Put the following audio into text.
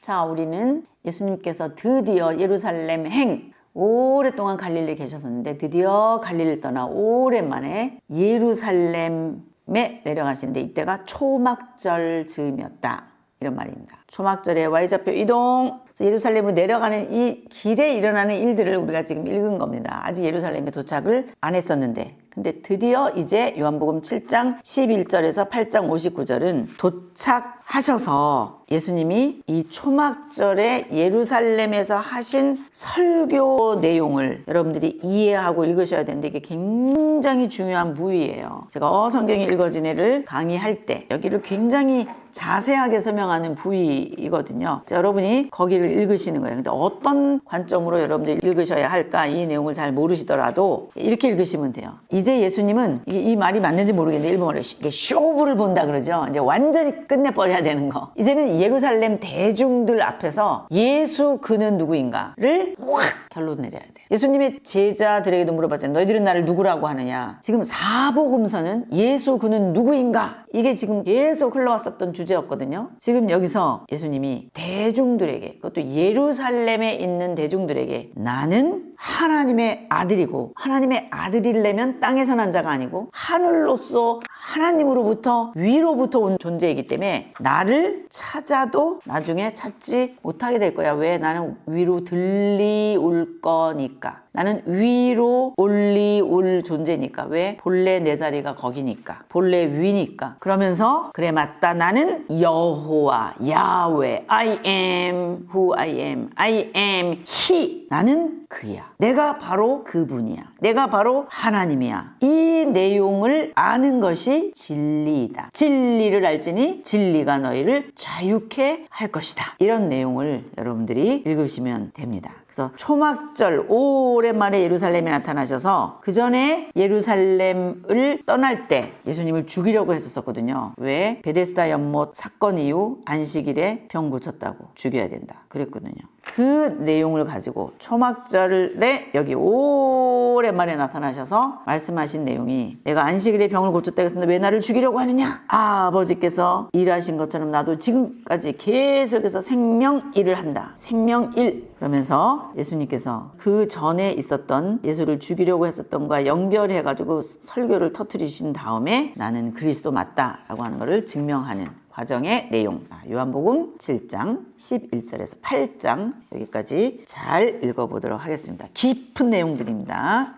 자, 우리는 예수님께서 드디어 예루살렘 행 오랫동안 갈릴리 계셨었는데 드디어 갈릴리를 떠나 오랜만에 예루살렘에 내려가시는데 이때가 초막절 즈음이었다. 이런 말입니다. 초막절에 Y좌표 이동 예루살렘으로 내려가는 이 길에 일어나는 일들을 우리가 지금 읽은 겁니다. 아직 예루살렘에 도착을 안 했었는데 근데 드디어 이제 요한복음 7장 11절에서 8장 59절은 도착하셔서 예수님이 이 초막절에 예루살렘에서 하신 설교 내용을 여러분들이 이해하고 읽으셔야 되는데 이게 굉장히 중요한 부위예요. 제가 어 성경이 읽어지네를 강의할 때 여기를 굉장히 자세하게 설명하는 부위이거든요. 자, 여러분이 거기를 읽으시는 거예요. 근데 어떤 관점으로 여러분들이 읽으셔야 할까 이 내용을 잘 모르시더라도 이렇게 읽으시면 돼요. 이제 예수님은 이, 이 말이 맞는지 모르겠는데 일본어로 이게 쇼부를 본다 그러죠. 이제 완전히 끝내버려야 되는 거. 이제는 예루살렘 대중들 앞에서 예수 그는 누구인가를 확 결론 내려야 돼. 예수님의 제자들에게도 물어봤잖아요. 너희들은 나를 누구라고 하느냐? 지금 사복음서는 예수 그는 누구인가? 이게 지금 계속 흘러왔었던 주제였거든요. 지금 여기서 예수님이 대중들에게, 그것도 예루살렘에 있는 대중들에게 나는 하나님의 아들이고 하나님의 아들이려면 땅에서 난 자가 아니고 하늘로서 하나님으로부터 위로부터 온 존재이기 때문에 나를 찾아도 나중에 찾지 못하게 될 거야. 왜? 나는 위로 들리올 거니까. 나는 위로 올리올 존재니까. 왜? 본래 내 자리가 거기니까. 본래 위니까. 그러면서 그래 맞다. 나는 여호와 야훼 I am who I am. I am he. 나는 그야. 내가 바로 그분이야. 내가 바로 하나님이야. 이 내용을 아는 것이 진리이다. 진리를 알지니 진리가 너희를 자유케 할 것이다. 이런 내용을 여러분들이 읽으시면 됩니다. 그래서 초막절 오랜만에 예루살렘에 나타나셔서 그 전에 예루살렘을 떠날 때 예수님을 죽이려고 했었거든요. 왜? 베데스다 연못 사건 이후 안식일에 병 고쳤다고 죽여야 된다. 그랬거든요. 그 내용을 가지고 초막절에 여기 오 랜만에 나타나셔서 말씀하신 내용이 내가 안식일에 병을 고쳤다고 했는데 왜 나를 죽이려고 하느냐? 아, 아버지께서 일하신 것처럼 나도 지금까지 계속해서 생명 일을 한다. 생명 일. 그러면서 예수님께서 그 전에 있었던 예수를 죽이려고 했었던 것과 연결해 가지고 설교를 터트리신 다음에 나는 그리스도 맞다라고 하는 것을 증명하는 과정의 내용. 아, 요한복음 7장 11절에서 8장 여기까지 잘 읽어보도록 하겠습니다. 깊은 내용들입니다.